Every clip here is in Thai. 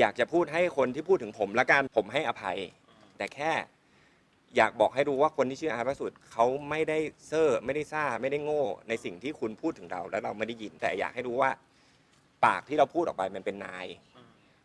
อยากจะพูดให้คนที่พูดถึงผมละกันผมให้อภัย แต่แค่อยากบอกให้รู้ว่าคนที่ชื่ออาร์ตพระสุดเขาไม่ได้เซอร์ไม่ได้ซ่าไม่ได้โง่ ในสิ่งที่คุณพูดถึงเรา แล้วเราไม่ได้ยิน แต่อยากให้รู้ว่า ปากที่เราพูดออกไปมันเป็นนาย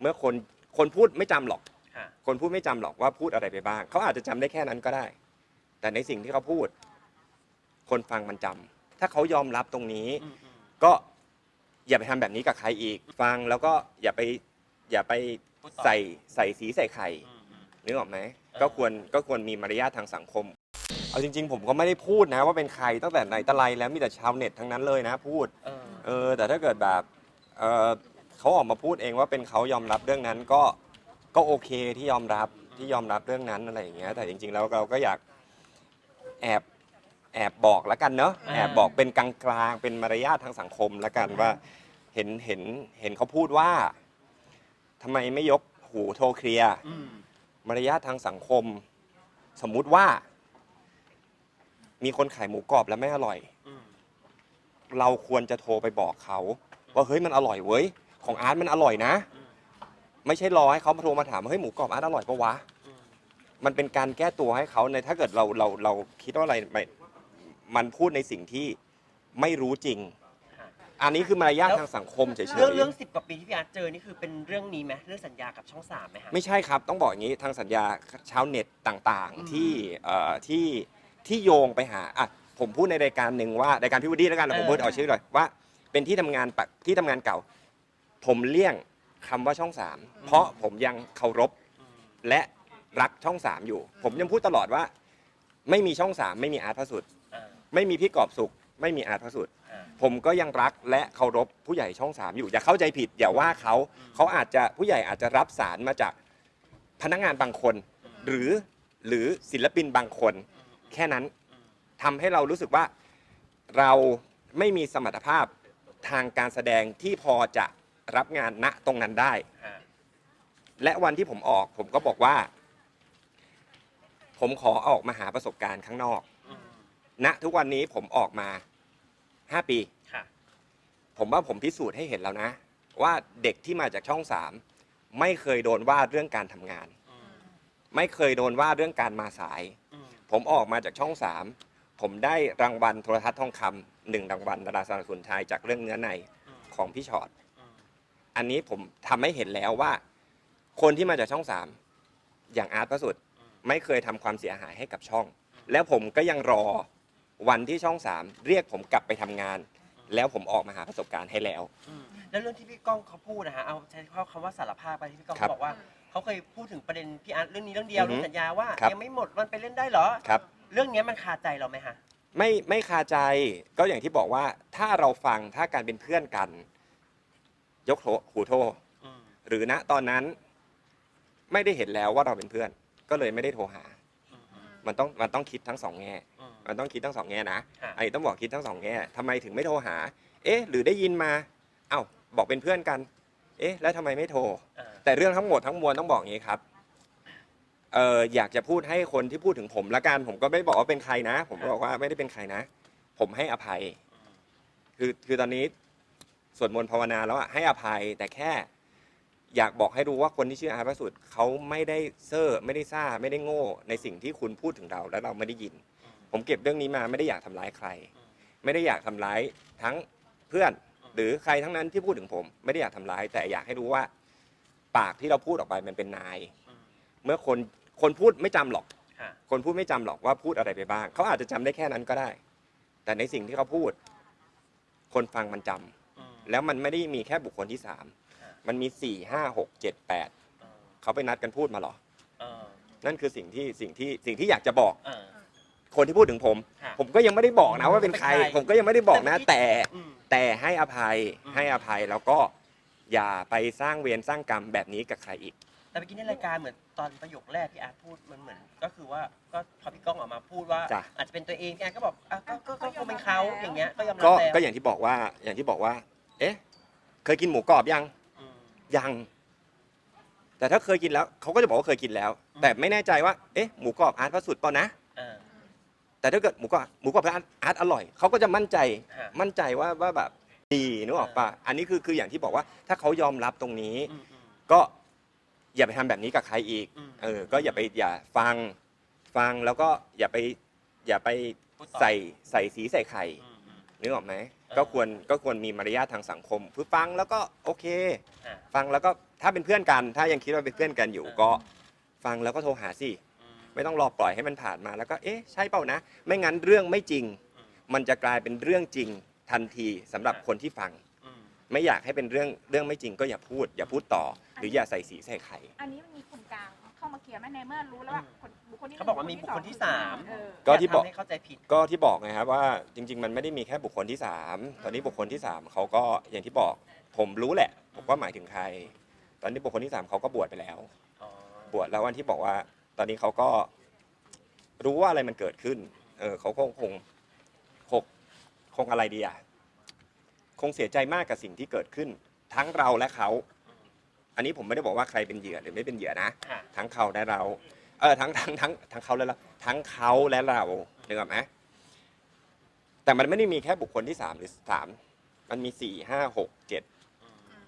เมื่อคนคนพูดไม่จำหรอกค่ะคนพูดไม่จำหรอกว่าพูดอะไรไปบ้างเขาอาจจะจำได้แค่นั้นก็ได้ แต่ในสิ่งที่เขาพูด คนฟังมันจำถ้าเขายอมรับตรงนี้อืมอืมก็อย่าไปทำแบบนี้กับใครอีก ฟังแล้วก็อย่าไป อย่าไปพูดต่อใส่ใส่สีใส่ไข่อืมอืมนึกออกไหมออก็ควรก็ควรมีมารยาททางสังคม เอาจริง ๆ ผมก็ไม่ได้พูดนะว่าเป็นใครตั้งแต่ไหนแต่ไรแล้วมีแต่ชาวเน็ตทั้งนั้นเลยนะพูดเออเออแต่ถ้าเกิดแบบเออเขาออกมาพูดเองว่าเป็นเขายอมรับเรื่องนั้นก็ก็โอเคที่ยอมรับที่ยอมรับเรื่องนั้นอะไรอย่างเงี้ยแต่จริง ๆ แล้วเราก็อยากแอบแอบบอกแล้วกันเนอะแอบบอกเป็นกลางๆเป็นมารยาททางสังคมแล้วกันว่าเห็นเห็นเห็นเขาพูดว่า ทำไมไม่ยกหูโทรเคลียร์ อืมมารยาททางสังคม สมมุติว่า มีคนขายหมูกรอบแล้วไม่อร่อย อืมเราควรจะโทรไปบอกเขา ว่าเฮ้ยมันอร่อยเว้ย ของอาร์ตมันอร่อยนะอืมไม่ใช่รอให้เขามาโทรมาถามว่าเฮ้ยหมูกรอบอาร์ตอร่อยปะวะ อืมมันเป็นการแก้ตัวให้เขาในถ้าเกิดเราเราเราคิดว่าอะไรไม่มันพูดในสิ่งที่ไม่รู้จริงค่ะ อันนี้คือมารยาททางสังคมเฉยเรื่องเรื่องๆสิบกว่าปีที่พี่อาร์ตเจอนี่คือเป็นเรื่องนี้ไหมเรื่องสัญญากับช่องสามไหมฮะไม่ใช่ครับ ต้องบอกอย่างนี้ทางสัญญาชาวเน็ตต่างอืม ๆที่เอ่อที่ที่โยงไปหาอะผมพูดในรายการหนึ่งว่ารายการพี่วูดดี้แล้วกันแล้วผมพูดเอาชื่อเลยว่า เป็นที่ทำงานปะที่ทำงานเก่า ผมเลี่ยงคำว่าช่องสามเพราะผมยังเคารพ อืม และรักช่องสามอยู่ ผมยังพูดตลอดว่า ไม่มีช่องสามไม่มีอาร์ตพระสุด อ่า ไม่มีพี่กอบสุข ไม่มีอาร์ตพระสุดอ่าผมก็ยังรักและเคารพผู้ใหญ่ช่องสามอยู่ อย่าเข้าใจผิด อย่าว่าเขาเขาอาจจะผู้ใหญ่อาจจะรับสารมาจากพนักงานบางคน หรือหรือศิลปินบางคน แค่นั้นอืมทำให้เรารู้สึกว่าเราไม่มีสมรรถภาพทางการแสดงที่พอจะรับงานณตรงนั้นได้ค่ะและวันที่ผมออกผมก็บอกว่า ผมขอออกมาหาประสบการณ์ข้างนอกอืม ณทุกวันนี้ผมออกมาห้าปี ค่ะ ผมว่าผมพิสูจน์ให้เห็นแล้วนะ ว่าเด็กที่มาจากช่องสามไม่เคยโดนว่าเรื่องการทำงาน อืมไม่เคยโดนว่าเรื่องการมาสาย อืมผมออกมาจากช่องสามผมได้รางวัลโทรทัศน์ทองคำหนึ่งรางวัลดาราสารสุนชายจากเรื่องเนื้อในอืมของพี่ชอต อืมอันนี้ผมทำให้เห็นแล้วว่า คนที่มาจากช่องสามอย่างอาร์ตพระสุดอืมไม่เคยทำความเสียหายให้กับช่อง แล้วผมก็ยังรอ วันที่ช่องสามเรียกผมกลับไปทำงาน แล้วผมออกมาหาประสบการณ์ให้แล้ว อืมแล้วเรื่องที่พี่ก้องเขาพูดนะฮะเอาใช้คำว่าสารภาพไปที่พี่ก้องครับเขาบอกว่าเขาเคยพูดถึงประเด็นพี่อาร์ตเรื่องนี้เรื่องเดียวอือฮึเรื่องสัญญาว่าครับ ยังไม่หมดมันไปเล่นได้เหรอ ครับ เรื่องเนี้ยมันคาใจเราไหมฮะ ไม่ไม่คาใจก็อย่างที่บอกว่าถ้าเราฟังถ้าการเป็นเพื่อนกัน ยกโทหูโทรอืมหรือณตอนนั้น ไม่ได้เห็นแล้วว่าเราเป็นเพื่อน ก็เลยไม่ได้โทรหา อืมอืมมันต้องมันต้องคิดทั้งสองแง่อื มมันต้องคิดทั้งสองแง่นะค่ะอันนี้ต้องบอกคิดทั้งสองแง่ทำไมถึงไม่โทรหา เอ๊ะ หรือได้ยินมาเอ้าบอกเป็นเพื่อนกัน เอ๊ะ แล้วทำไมไม่โทรอ่าแต่เรื่องทั้งหมดทั้งมวลต้องบอกอย่างนี้ครับเอออยากจะพูดให้คนที่พูดถึงผมละกัน ผมก็ไม่บอกว่าเป็นใครนะ ผมบอกว่าไม่ได้เป็นใครนะ ผมให้อภัย คือคือตอนนี้สวดมนต์ภาวนาแล้วอะให้อภัยแต่แค่ อยากบอกให้รู้ว่าคนที่ชื่ออาร์ตพระสุดเขาไม่ได้เซอร์ไม่ได้ซ่าไม่ได้โง่ ในสิ่งที่คุณพูดถึงเรา แล้วเราไม่ได้ยิน ผมเก็บเรื่องนี้มาไม่ได้อยากทำร้ายใคร ไม่ได้อยากทำร้ายทั้งเพื่อน หรือใครทั้งนั้นที่พูดถึงผม ไม่ได้อยากทำร้าย แต่อยากให้รู้ว่า ปากที่เราพูดออกไปมันเป็นนายอืมเมื่อคนคนพูดไม่จำหรอกค่ะคนพูดไม่จำหรอกว่าพูดอะไรไปบ้าง เขาอาจจะจำได้แค่นั้นก็ได้ แต่ในสิ่งที่เขาพูด คนฟังมันจำอืมแล้วมันไม่ได้มีแค่บุคคลที่สามค่ะมันมีสี่ห้าหกเจ็ดแปดเออเขาไปนัดกันพูดมาเหรอเออนั่นคือสิ่งที่สิ่งที่สิ่งที่อยากจะบอก เออ คนที่พูดถึงผมค่ะผมก็ยังไม่ได้บอกนะว่าเป็นใคร เป็นใคร ผมก็ยังไม่ได้บอกนะแต่แต่อืม แต่ให้อภัยอืม ให้อภัยแล้วก็อย่าไปสร้างเวรสร้างกรรมแบบนี้กับใครอีก แต่เมื่อกี้ในรายการเหมือนตอนประโยคแรกพี่อาร์ตพูดมันเหมือน ก็คือว่าก็พอพี่ก้องออกมาพูดว่า จ้ะ อาจจะเป็นตัวเองพี่อาร์ตก็บอกอะก็ก็ก็คงเป็นเขาอย่างเงี้ยก็ยอมรับก็แล้วก็อย่างที่บอกว่าอย่างที่บอกว่า เอ๊ะ เคยกินหมูกรอบยัง อืม ยัง แต่ถ้าเคยกินแล้วเขาก็จะบอกว่าเคยกินแล้ว อืม แต่ไม่แน่ใจว่า เอ๊ะ หมูกรอบอาร์ตพระสุดเปล่านะ เออ แต่ถ้าเกิดหมูกรอบหมูกรอบอาร์ตอาร์ตอร่อยเขาก็จะมั่นใจฮะมั่นใจว่าว่าแบบดีนึกออกปะอันนี้คือคืออย่างที่บอกว่าถ้าเขายอมรับตรงนี้ อืมอืม ก็อย่าไปทำแบบนี้กับใครอีก อืมเออ ก็อย่าไปอย่าฟังฟังแล้วก็อย่าไปอย่าไปพูดต่อ ใส่ใส่สีใส่ไข่อืมอืม นึกออกไหมเออ ก็ควรก็ควรมีมารยาททางสังคมคือฟังแล้วก็โอเค อะ ฟังแล้วก็ถ้าเป็นเพื่อนกัน ถ้ายังคิดว่าเป็นเพื่อนกันอยู่เออ ก็ ฟังแล้วก็โทรหาสิอืม ไม่ต้องรอปล่อยให้มันผ่านมาแล้วก็เอ๊ะใช่เปล่านะ ไม่งั้นเรื่องไม่จริงอืมมันจะกลายเป็นเรื่องจริงทันทีสำหรับเออคนที่ฟังอืมไม่อยากให้เป็นเรื่องเรื่องไม่จริง ก็อย่าพูด อย่าพูดต่อ หรืออย่าใส่สีใส่ไข่ อันนี้มันมีคนกลางเข้ามาเคลียร์ไหมในเมื่อรู้แล้วว่าคนบุคคลที่หนึ่งเขาบอกว่ามีบุคคลที่สาม เออ ก็ที่บอก ย่าทำให้เข้าใจผิด ก็ที่บอกไงครับว่าจริง ๆ มันไม่ได้มีแค่บุคคลที่สามตอนนี้บุคคลที่สามเขาก็อย่างที่บอกผมรู้แหละผมว่าหมายถึงใคร ตอนนี้บุคคลที่สามเขาก็บวชไปแล้วอ๋อบวชแล้ววันที่บอกว่า ตอนนี้เขาก็รู้ว่าอะไรมันเกิดขึ้น เออเขาคงคงคงคงอะไรดีอะ คงเสียใจมากกับสิ่งที่เกิดขึ้น ทั้งเราและเขา อันนี้ผมไม่ได้บอกว่าใครเป็นเหยื่อหรือไม่เป็นเหยื่อนะ ค่ะ ทั้งเขาและเรา เออทั้งทั้งทั้งทั้งเขาและเราทั้งเขาและเรานึกออกไหมแต่มันไม่ได้มีแค่บุคคลที่สามหรือสาม มันมีสี่ห้าหกเจ็ดอืม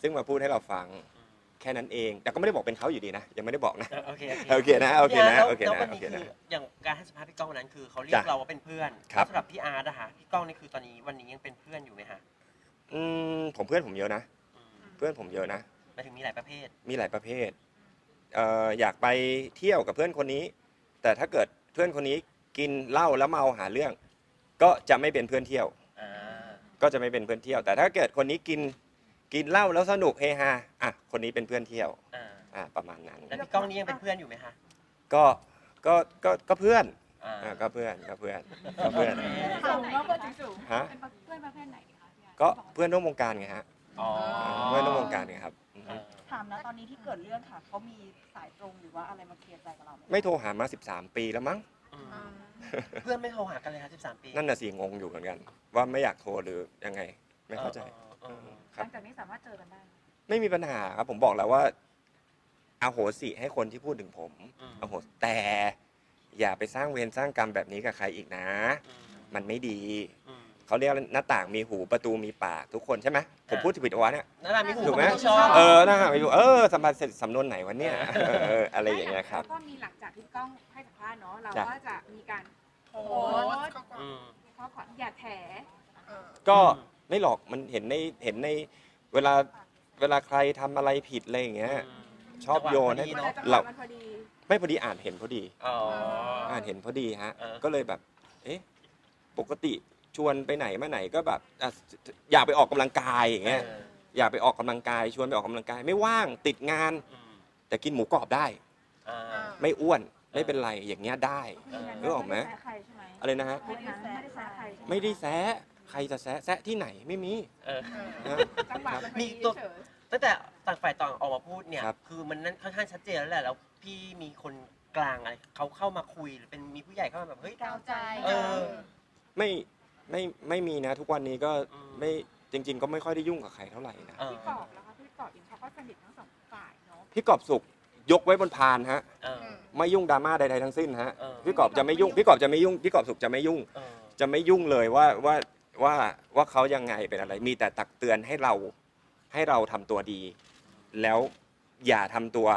ซึ่งมาพูดให้เราฟัง อืม แค่นั้นเอง แต่ก็ไม่ได้บอกเป็นเขาอยู่ดีนะ ยังไม่ได้บอกนะ เออโอเคโอเคนะ โอเคนะแล้วโอเคนะแล้ววันโอนี้เคคืนะออย่างการให้สัมภาษณ์พี่ก้องวันนั้นคือเขาเรียกจ้ะเราว่าเป็นเพื่อนครับสำหรับพี่อาร์ตนะคะพี่ก้องนี่คือตอนนี้วันนี้ยังเป็นเพื่อนอยู่ไหมฮะอืมผมเพื่อนผมเยอะนะ อืมเพื่อนผมเยอะนะ หมายถึงมีหลายประเภท มีหลายประเภทเอ่ออยากไปเที่ยวกับเพื่อนคนนี้ แต่ถ้าเกิดเพื่อนคนนี้กินเหล้าแล้วเมาหาเรื่อง ก็จะไม่เป็นเพื่อนเที่ยว อ่าก็จะไม่เป็นเพื่อนเที่ยว แต่ถ้าเกิดคนนี้กิน กินเหล้าแล้วสนุกเฮฮาอะคนนี้เป็นเพื่อนเที่ยวอ่าอะประมาณนั้น แล้วพี่ก้องนี่ยังเป็นเพื่อนอยู่ไหมคะก็ก็ก็ก็เพื่อนอ่าอะก็เพื่อนก็เพื่อนก็เพื่อนสูงแล้วเพื่อนสูงฮะ เป็นเพื่อนประเภทไหนคะพี่อาร์ตก็เพื่อนร่วมวงการไงฮะอ๋อเพื่อนร่วมวงการไงครับอือเอฮึอถามนะตอนนี้ที่เกิดเรื่องค่ะเขามีสายตรงหรือว่าอะไรมาเคลียร์ใจกับเราไหมไม่โทรหามา 13 ปีแล้วมั้ง อืมเพื่อนไม่โทรหากันเลยคะ13 ปีนั่นน่ะสิงงอยู่เหมือนกัน ว่าไม่อยากโทรหรือยังไง ไม่เข้าใจเออ เออคหรับ ลังจากนี้สามารถเจอกันได้ไหมไม่มีปัญหาครับผมบอกแล้วว่าอาโหสิให้คนที่พูดถึงผมอืมอโหสแต่อย่าไปสร้างเวรสร้างกรรมแบบนี้กับใครอีกนะ อืมมันไม่ดี อืม เขาเรียกหน้าต่างมีหูประตูมีปากทุกคนใช่ไหมผมอ่าพูดผิดวะเนี่ย นั่นแหละมีหูถูกไหม ชอบ เออหน้าต่างมีหูเออสัมพันธ์เสร็จสำนวนไหนวะเนี่ยเออเอออะไรอย่างเงี้ยครับ แล้วก็มีหลังจากที่กล้องให้สัมภาษณ์เนาะเราจ้ะ ก็จะมีการโพโอ้สต์อืมข้อความอย่าแถ ก็อืม ไม่หรอกมันเห็นในเห็นในเวลาเวลาใครทำอะไรผิดอะไรอย่างเงี้ย ชอบโยนให้จังหวะพอดีจังหเราวะมันพอดี ไม่พอดีอ่านเห็นพอดี อ๋อ อ่านเห็นพอดีฮะ เออ ก็เลยแบบ เอ๊ะ ปกติชวนไปไหนมาไหนก็แบบอะอยากไปออกกำลังกายอย่างเงี้ยเอออยากไปออกกำลังกาย ชวนไปออกกำลังกาย ไม่ว่างติดงานอืมแต่กินหมูกรอบได้ อ่า ไม่อ้วนไม่เป็นไรอย่างเงี้ยได้ยืนยันนึกออกไหมด้แซะใครใช่ไหมอะไรนะฮะ ไม่ได้แซะไม่ได้แซะใครใช่หไม่ได้แซะ ใครจะแซะแซะที่ไหนไม่มีเออ นะ จังหวะมันพอมีดีตัว เฉยตั้งแต่ต่างฝ่ายต่างออกมาพูดเนี่ย ครับ คือมันนั่นค่อนข้างชัดเจนแล้วแหละ แล้วพี่มีคนกลางอะไรเขาเข้ามาคุยหรือเป็นมีผู้ใหญ่เข้ามาแบบเฮ้ยกาวใจเออ ไม่ไม่ไม่มีนะ ทุกวันนี้ก็อืม ไม่จริง ๆ ก็ไม่ค่อยได้ยุ่งกับใครเท่าไหร่นะเออพี่กอบแล้วคะพี่กอบเองเขาก็สนิททั้งสองฝ่ายเนาะ พี่กอบสุขยกไว้บนพานฮะเออ ไม่ยุ่งดราม่าใดๆทั้งสิ้นฮะเออ พี่กอบจะไม่ยุ่งพี่กอบจะไม่ยุ่งพี่กอบสุขจะไม่ยุ่ง เออ จะไม่ยุ่งเลยว่าว่า ว่าว่าเขายังไงเป็นอะไร มีแต่ตักเตือนให้เราให้เราทำตัวดี แล้วอย่าทำตัว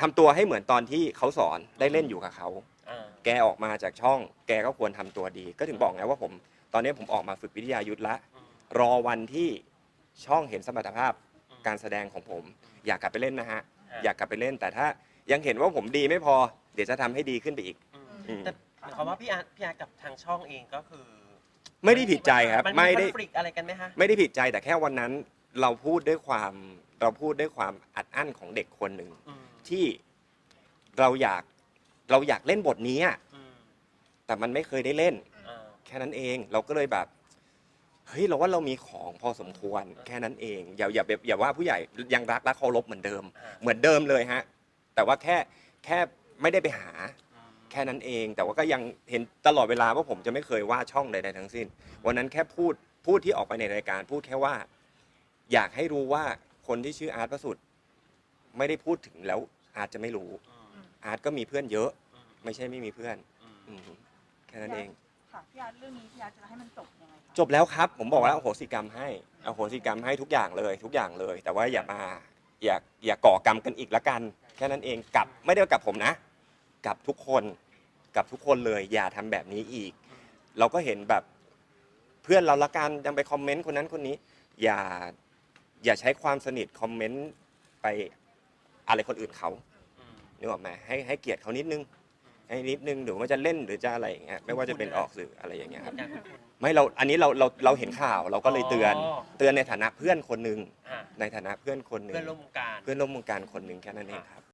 ทำตัวให้เหมือนตอนที่เขาสอนได้เล่นอยู่กับเขาเออแกออกมาจากช่อง แกก็ควรทำตัวดี ก็ถึงบอกไงว่าผม ตอนนี้ผมออกมาฝึกวิทยายุทธละ อืมรอวันที่ช่องเห็นสมรรถภาพอืมการแสดงของผม อยากกลับไปเล่นนะฮะอะอยากกลับไปเล่น แต่ถ้ายังเห็นว่าผมดีไม่พอ เดี๋ยวจะทำให้ดีขึ้นไปอีกอืม อืม แต่หมายความว่าพี่อาร์ตพี่อาร์ตกับทางช่องเองก็คือ ไม่ได้ผิดใจครับมันไม่มีคได้อนฟ lict อะไรกันไหมฮะ ไม่ได้ผิดใจแต่แค่วันนั้นเราพูดด้วยความเราพูดด้วยความอัดอั้นของเด็กคนหนึ่งอืมที่เราอยากเราอยากเล่นบทนี้อะอืมแต่มันไม่เคยได้เล่นเออแค่นั้นเองเราก็เลยแบบเฮ้ยเราว่าเรามีของพอสมควร แค่นั้นเองอย่าอย่าอย่าอย่าว่าผู้ใหญ่ยังรักและเคารพเหมือนเดิม อะเหมือนเดิมเลยฮะ แต่ว่าแค่แค่ไม่ได้ไปหาอืม แค่นั้นเอง แต่ว่าก็ยังเห็นตลอดเวลาว่าผมจะไม่เคยว่าช่องใดๆทั้งสิ้น วันนั้นแค่พูดพูดที่ออกไปในรายการ พูดแค่ว่า อยากให้รู้ว่าคนที่ชื่ออาร์ตประสุทธิ์ไม่ได้พูดถึงแล้วอาร์ตจะไม่รู้อืมอาร์ตก็มีเพื่อนเยอะอืมไม่ใช่ไม่มีเพื่อนอืมอืมแค่นั้นเอง ค่ะพี่อาร์ตเรื่องนี้พี่อาร์ตจะให้มันจบยังไงคะจบแล้วครับ ผมบอกว่าอโหสิกรรมให้อโหสิกรรมให้ทุกอย่างเลย ทุกอย่างเลย แต่ว่าอย่ามาอย่าอย่าก่อกรรมกันอีกละกัน แค่นั้นเองกับไม่ได้ว่ากับผมนะ กับทุกคนกับทุกคนเลย อย่าทำแบบนี้อีก เราก็เห็นแบบเพื่อนเราละกันยังไปคอมเมนต์คนนั้นคนนี้ อย่าอย่าใช้ความสนิทคอมเมนต์ไปอะไรคนอื่นเขาอืมนึกออกไหมให้ให้เกียรติเขานิดนึงให้นิดนึงหรือว่าจะเล่นหรือจะอะไรอย่างเงี้ยไม่ว่าจะเป็นออกสื่ออะไรอย่างเงี้ยครับ อย่างคุณคุณไม่เราอันนี้เราเราเราเห็นข่าวเราก็เลยเตือนอ๋อเตือนในฐานะเพื่อนคนหนึ่งอะในฐานะเพื่อนคนหนึ่งเพื่อนร่วมวงการ เพื่อนร่วมวงการคนหนึ่งแค่นั้นเองครับ